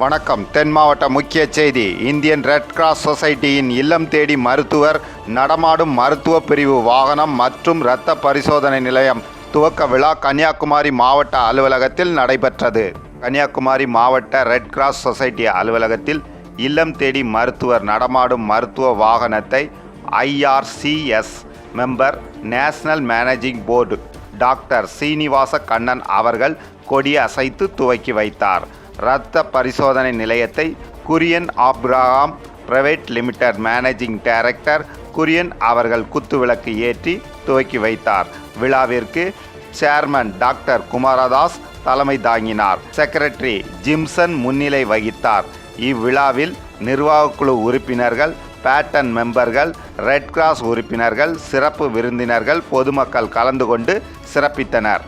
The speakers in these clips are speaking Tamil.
வணக்கம். தென் மாவட்ட முக்கிய செய்தி. இந்தியன் ரெட் கிராஸ் சொசைட்டியின் இல்லம் தேடி மருத்துவர் நடமாடும் மருத்துவ பிரிவு வாகனம் மற்றும் இரத்த பரிசோதனை நிலையம் துவக்க விழா கன்னியாகுமரி மாவட்ட அலுவலகத்தில் நடைபெற்றது. கன்னியாகுமரி மாவட்ட ரெட் கிராஸ் சொசைட்டி அலுவலகத்தில் இல்லம் தேடி மருத்துவர் நடமாடும் மருத்துவ வாகனத்தை IRCS member national managing board doctor Srinivasa Kannan அவர்கள் கொடியசைத்து துவக்கி வைத்தார். இரத்த பரிசோதனை நிலையத்தை Kurian Abraham private limited managing director Kurian அவர்கள் குத்துவிளக்கு ஏற்றி துவக்கி வைத்தார். விழாவிற்கு சேர்மன் டாக்டர் குமாரதாஸ் தலைமை தாங்கினார். செக்ரட்டரி ஜிம்சன் முன்னிலை வகித்தார். இவ்விழாவில் நிர்வாகக்குழு உறுப்பினர்கள் பேட்டன் மெம்பர்கள் ரெட் கிராஸ் உறுப்பினர்கள் சிறப்பு விருந்தினர்கள் பொதுமக்கள் கலந்து கொண்டு சிறப்பித்தனர்.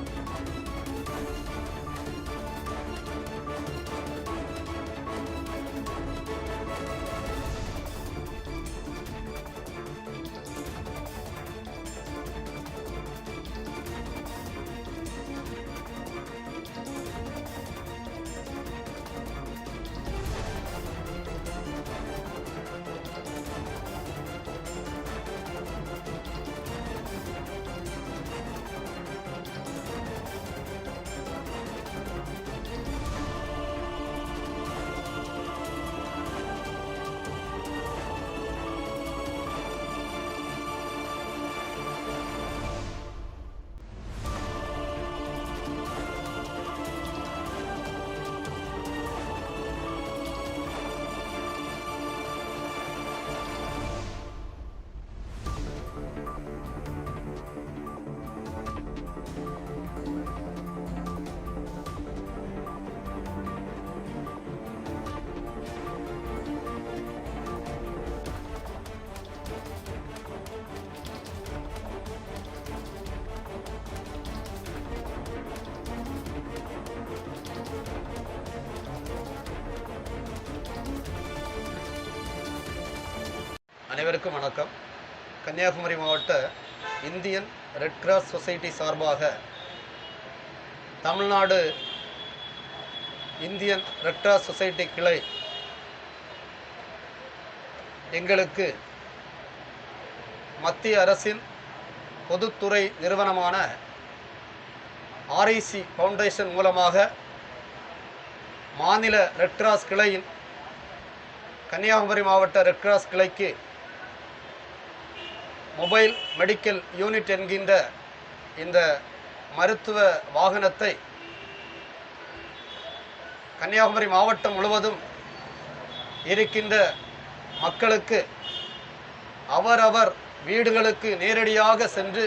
அனைவருக்கும் வணக்கம். கன்னியாகுமரி மாவட்ட இந்தியன் ரெட் கிராஸ் சொசைட்டி சார்பாக Tamil Nadu Indian red cross society கிளை எங்களுக்கு மத்திய அரசின் பொதுத்துறை நிறுவனமான ஆர்ஐசி ஃபவுண்டேஷன் மூலமாக மாநில ரெட் கிராஸ் கிளையின் கன்னியாகுமரி மாவட்ட ரெட் கிராஸ் கிளைக்கு மொபைல் மெடிக்கல் யூனிட் என்கின்ற இந்த மருத்துவ வாகனத்தை கன்னியாகுமரி மாவட்டம் முழுவதும் இருக்கின்ற மக்களுக்கு அவரவர் வீடுகளுக்கு நேரடியாக சென்று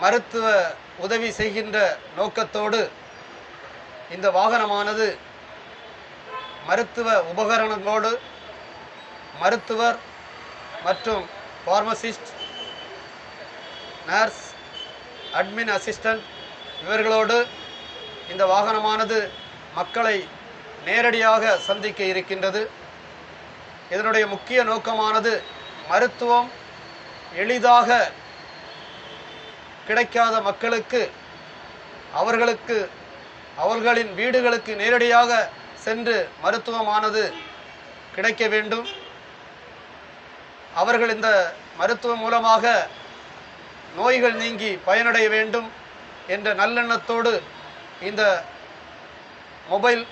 மருத்துவ உதவி செய்கின்ற நோக்கத்தோடு இந்த வாகனமானது மருத்துவ உபகரணங்களோடு மருத்துவர் மற்றும் ஃபார்மசிஸ்ட் நர்ஸ் அட்மின் அசிஸ்டன்ட் இவர்களோடு இந்த வாகனமானது மக்களை நேரடியாக சந்திக்க இருக்கின்றது. இதனுடைய முக்கிய நோக்கமானது மருத்துவம் எளிதாக கிடைக்காத மக்களுக்கு அவர்களுக்கு அவர்களின் வீடுகளுக்கு நேரடியாக சென்று மருத்துவமானது கிடைக்க வேண்டும். அவர்கள் இந்த மருத்துவம் மூலமாக நோய்கள் நீங்கி பயனடைய வேண்டும் என்ற நல்லெண்ணத்தோடு இந்த மொபைல்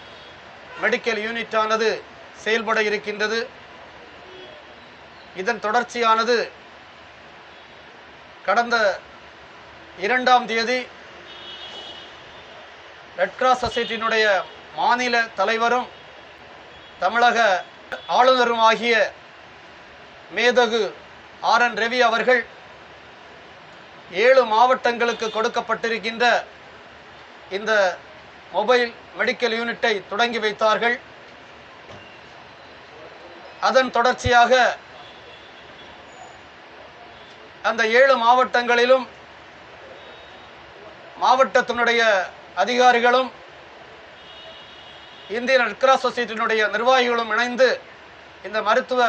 மெடிக்கல் யூனிட்டானது செயல்பட இருக்கின்றது. இதன் தொடர்ச்சியானது கடந்த இரண்டாம் தேதி ரெட் கிராஸ் சொசைட்டியினுடைய மாநில தலைவரும் தமிழக ஆளுநரும் ஆகிய மேதகு ஆர் என் ரவி அவர்கள் ஏழு மாவட்டங்களுக்கு கொடுக்கப்பட்டிருக்கின்ற இந்த மொபைல் மெடிக்கல் யூனிட்டை தொடங்கி வைத்தார்கள். அதன் தொடர்ச்சியாக அந்த ஏழு மாவட்டங்களிலும் மாவட்டத்தினுடைய அதிகாரிகளும் இந்தியன் ரெட் கிராஸ் சொசைட்டியினுடைய நிர்வாகிகளும் இணைந்து இந்த மருத்துவ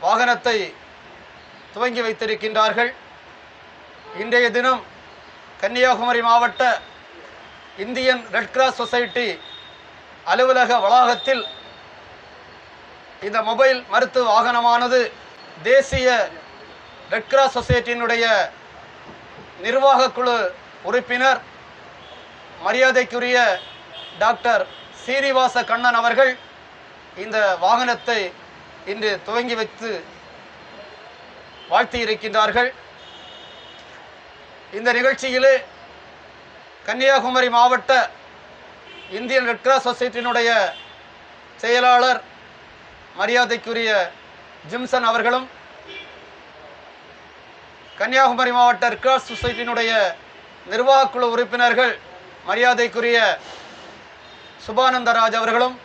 வாகனத்தை துவங்கி வைத்திருக்கின்றார்கள். இன்றைய தினம் கன்னியாகுமரி மாவட்ட இந்தியன் ரெட் கிராஸ் சொசைட்டி அலுவலக வளாகத்தில் இந்த மொபைல் மருத்துவ வாகனமானது தேசிய ரெட் கிராஸ் சொசைட்டியினுடைய நிர்வாகக் குழு உறுப்பினர் மரியாதைக்குரிய டாக்டர் சீனிவாச கண்ணன் அவர்கள் இந்த வாகனத்தை இன்று துவங்கி வைத்து வாழ்த்தி இருக்கின்றார்கள். இந்த நிகழ்ச்சியிலே கன்னியாகுமரி மாவட்ட இந்தியன் ரெட் கிராஸ் சொசைட்டியினுடைய செயலாளர் மரியாதைக்குரிய ஜிம்சன் அவர்களும் கன்னியாகுமரி மாவட்ட ரெட் கிராஸ் சொசைட்டியினுடைய நிர்வாகக்குழு உறுப்பினர்கள் மரியாதைக்குரிய சுபானந்தராஜ் அவர்களும்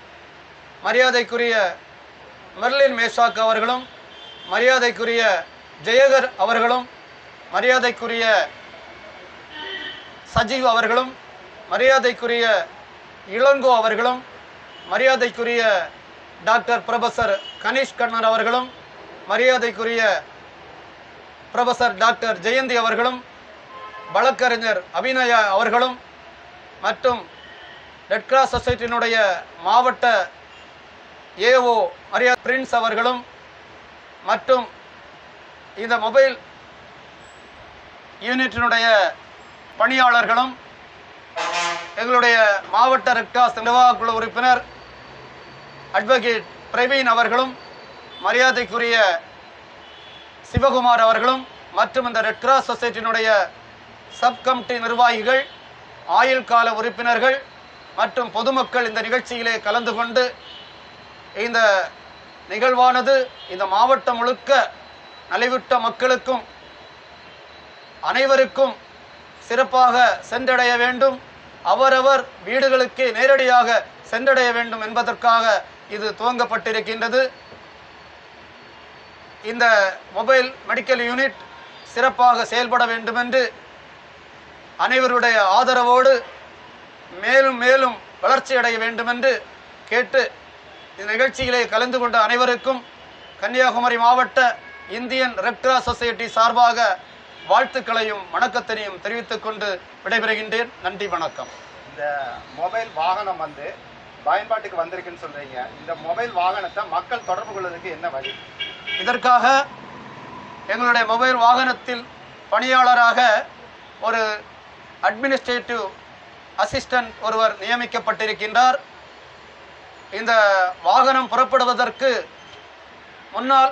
மரியாதைக்குரிய மெர்லின் மேஷாக் அவர்களும் மரியாதைக்குரிய ஜெயகர் அவர்களும் மரியாதைக்குரிய சஜீவ் அவர்களும் மரியாதைக்குரிய இளங்கோ அவர்களும் மரியாதைக்குரிய டாக்டர் ப்ரொஃபஸர் கணேஷ் கண்ணர் அவர்களும் மரியாதைக்குரிய ப்ரொஃபஸர் டாக்டர் ஜெயந்தி அவர்களும் வழக்கறிஞர் அபிநயா அவர்களும் மற்றும் ரெட் கிராஸ் சொசைட்டியினுடைய மாவட்ட ஏஓ மரியா பிரின்ஸ் அவர்களும் மற்றும் இந்த மொபைல் யூனிட்டினுடைய பணியாளர்களும் எங்களுடைய மாவட்ட ரெட்காஸ் நிர்வாகக்குழு குழு உறுப்பினர் அட்வொகேட் பிரவீன் அவர்களும் மரியாதைக்குரிய சிவகுமார் அவர்களும் மற்றும் இந்த ரெட் கிராஸ் சொசைட்டியினுடைய சப் கமிட்டி நிர்வாகிகள் ஆயுள் கால உறுப்பினர்கள் மற்றும் பொதுமக்கள் இந்த நிகழ்ச்சியிலே கலந்து கொண்டு இந்த நிகழ்வானது இந்த மாவட்டம் முழுக்க நலிவிட்ட மக்களுக்கும் அனைவருக்கும் சிறப்பாக சென்றடைய வேண்டும். அவரவர் வீடுகளுக்கு நேரடியாக சென்றடைய வேண்டும் என்பதற்காக இது துவங்கப்பட்டிருக்கின்றது. இந்த மொபைல் மெடிக்கல் யூனிட் சிறப்பாக செயல்பட வேண்டுமென்று அனைவருடைய ஆதரவோடு மேலும் மேலும் வளர்ச்சி அடைய வேண்டுமென்று கேட்டு இந்த நிகழ்ச்சியிலே கலந்து கொண்ட அனைவருக்கும் கன்னியாகுமரி மாவட்ட இந்தியன் ரெட் கிராஸ் சொசைட்டி சார்பாக வாழ்த்துக்களையும் வணக்கத்தினையும் தெரிவித்துக் கொண்டு விடைபெறுகின்றேன். நன்றி வணக்கம். இந்த மொபைல் வாகனம் வந்து பயன்பாட்டுக்கு வந்திருக்குன்னு சொல்றீங்க. இந்த மொபைல் வாகனத்தை மக்கள் தொடர்பு கொள்வதற்கு என்ன வழி? இதற்காக எங்களுடைய மொபைல் வாகனத்தில் பணியாளராக ஒரு அட்மினிஸ்ட்ரேட்டிவ் அசிஸ்டன்ட் ஒருவர் நியமிக்கப்பட்டிருக்கின்றார். இந்த வாகனம் புறப்படுவதற்கு முன்னால்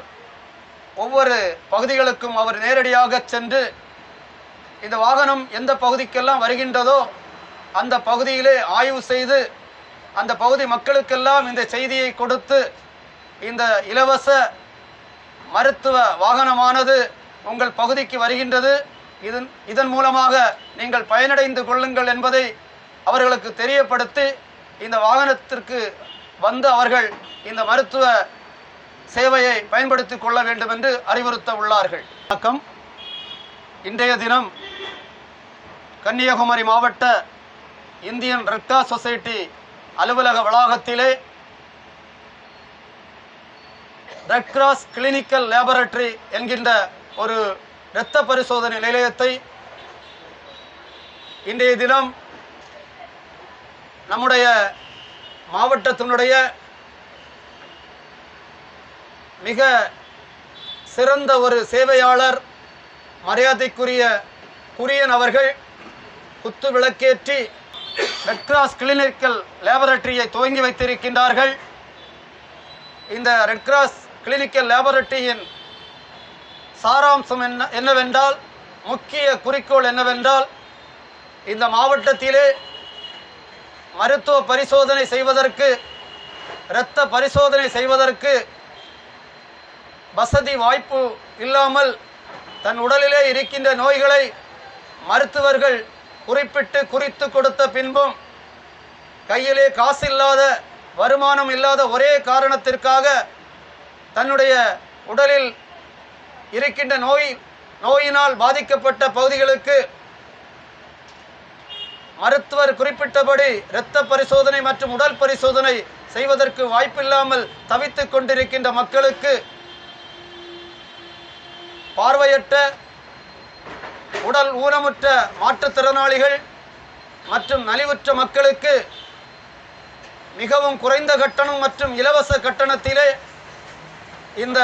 ஒவ்வொரு பகுதிகளுக்கும் அவர் நேரடியாக சென்று இந்த வாகனம் எந்த பகுதிக்கெல்லாம் வருகின்றதோ அந்த பகுதியிலே ஆய்வு செய்து அந்த பகுதி மக்களுக்கெல்லாம் இந்த செய்தியை கொடுத்து இந்த இலவச மருத்துவ வாகனமானது உங்கள் பகுதிக்கு வருகின்றது. இதன் இதன் மூலமாக நீங்கள் பயனடைந்து கொள்ளுங்கள் என்பதை அவர்களுக்கு தெரியப்படுத்தி இந்த வாகனத்திற்கு வந்து அவர்கள் இந்த மருத்துவ சேவையை பயன்படுத்திக் கொள்ள வேண்டும் என்று அறிவுறுத்த உள்ளார்கள். வணக்கம். இன்றைய தினம் கன்னியாகுமரி மாவட்ட இந்தியன் ரெட் சொசைட்டி அலுவலக வளாகத்திலே ரெட் கிராஸ் கிளினிக்கல் லேபரட்டரி என்கின்ற ஒரு இரத்த பரிசோதனை நிலையத்தை இன்றைய தினம் நம்முடைய மாவட்டத்தினுடைய மிக சிறந்த ஒரு சேவையாளர் மரியாதைக்குரிய குரியன் அவர்கள் குத்து விளக்கேற்றி ரெட் கிராஸ் கிளினிக்கல் லேபரட்டரியை துவங்கி வைத்திருக்கின்றார்கள். இந்த ரெட்கிராஸ் கிளினிக்கல் லேபரட்டரியின் சாராம்சம் என்ன என்னவென்றால் முக்கிய குறிக்கோள் என்னவென்றால் இந்த மாவட்டத்திலே மருத்துவ பரிசோதனை செய்வதற்கு இரத்த பரிசோதனை செய்வதற்கு வசதி வாய்ப்பு இல்லாமல் தன் உடலிலே இருக்கின்ற நோய்களை மருத்துவர்கள் குறிப்பிட்டு குறித்து கொடுத்த பின்பும் கையிலே காசு இல்லாத வருமானம் இல்லாத ஒரே காரணத்திற்காக தன்னுடைய உடலில் இருக்கின்ற நோய் நோயினால் பாதிக்கப்பட்ட பகுதிகளுக்கு மருத்துவர் குறிப்பிட்டபடி இரத்த பரிசோதனை மற்றும் உடல் பரிசோதனை செய்வதற்கு வாய்ப்பில்லாமல் தவித்துக் கொண்டிருக்கின்ற மக்களுக்கு பார்வையற்ற உடல் ஊனமுற்ற மாற்றுத்திறனாளிகள் மற்றும் நலிவுற்ற மக்களுக்கு மிகவும் குறைந்த கட்டணம் மற்றும் இலவச கட்டணத்திலே இந்த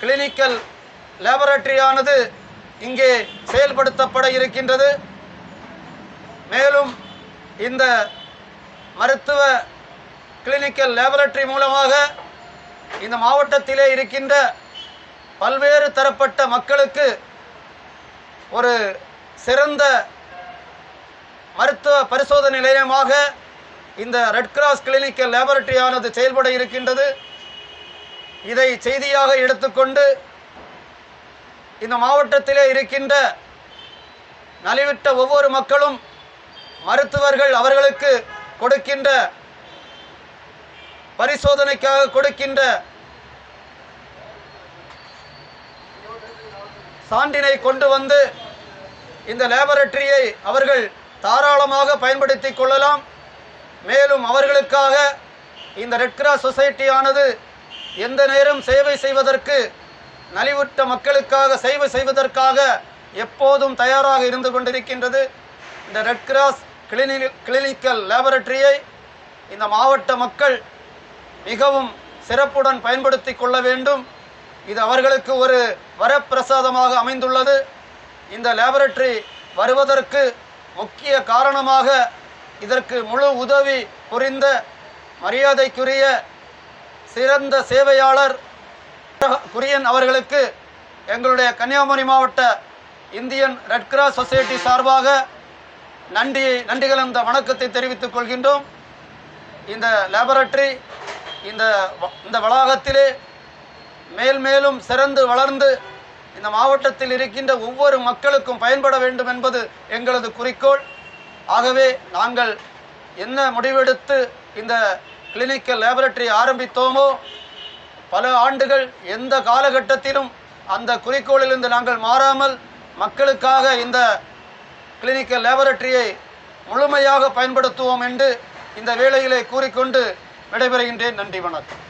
கிளினிக்கல் லேபரட்டரியானது இங்கே செயல்படுத்தப்பட இருக்கின்றது. மேலும் இந்த மருத்துவ கிளினிக்கல் லேபரட்டரி மூலமாக இந்த மாவட்டத்திலே இருக்கின்ற பல்வேறு தரப்பட்ட மக்களுக்கு ஒரு சிறந்த மருத்துவ பரிசோதனை நிலையமாக இந்த ரெட் கிராஸ் கிளினிக்கல் லேபரட்டரியானது செயல்பட இருக்கின்றது. இதை செய்தியாக எடுத்துக்கொண்டு இந்த மாவட்டத்திலே இருக்கின்ற நலிவிட்ட ஒவ்வொரு மக்களும் மருத்துவர்கள் அவர்களுக்கு கொடுக்கின்ற பரிசோதனைக்காக கொடுக்கின்ற சான்றினை கொண்டு வந்து இந்த லேபரட்டரியை அவர்கள் தாராளமாக பயன்படுத்தி கொள்ளலாம். மேலும் அவர்களுக்காக இந்த ரெட் கிராஸ் சொசைட்டியானது எந்த நேரம் சேவை செய்வதற்கு நலிவுற்ற மக்களுக்காக சேவை செய்வதற்காக எப்போதும் தயாராக இருந்து கொண்டிருக்கின்றது. இந்த ரெட் கிராஸ் கிளினிக் கிளினிக்கல் லேபரட்டரியை இந்த மாவட்ட மக்கள் மிகவும் சிறப்புடன் பயன்படுத்தி கொள்ள வேண்டும். இது அவர்களுக்கு ஒரு வரப்பிரசாதமாக அமைந்துள்ளது. இந்த லேபரட்டரி வருவதற்கு முக்கிய காரணமாக இதற்கு முழு உதவி புரிந்த மரியாதைக்குரிய சிறந்த சேவையாளர் குரியன் அவர்களுக்கு எங்களுடைய கன்னியாகுமரி மாவட்ட இந்தியன் ரெட் கிராஸ் சொசைட்டி சார்பாக நன்றி நன்றி கலந்த வணக்கத்தை தெரிவித்துக் கொள்கின்றோம். இந்த லேபரட்டரி இந்த இந்த வளாகத்திலே மேல் மேலும் சிறந்து வளர்ந்து இந்த மாவட்டத்தில் இருக்கின்ற ஒவ்வொரு மக்களுக்கும் பயன்பட வேண்டும் என்பது எங்களது குறிக்கோள். ஆகவே நாங்கள் என்ன முடிவெடுத்து இந்த கிளினிக்கல் லேபரட்டரி ஆரம்பித்தோமோ பல ஆண்டுகள் எந்த காலகட்டத்திலும் அந்த குறிக்கோளிலிருந்து நாங்கள் மாறாமல் மக்களுக்காக இந்த கிளினிக்கல் லேபரட்டரியை முழுமையாக பயன்படுத்துவோம் என்று இந்த வேளையிலே கூறிக்கொண்டு விடைபெறுகின்றேன். நன்றி வணக்கம்.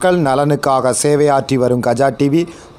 மக்கள் நலனுக்காக சேவையாற்றி வரும் கஜா டிவி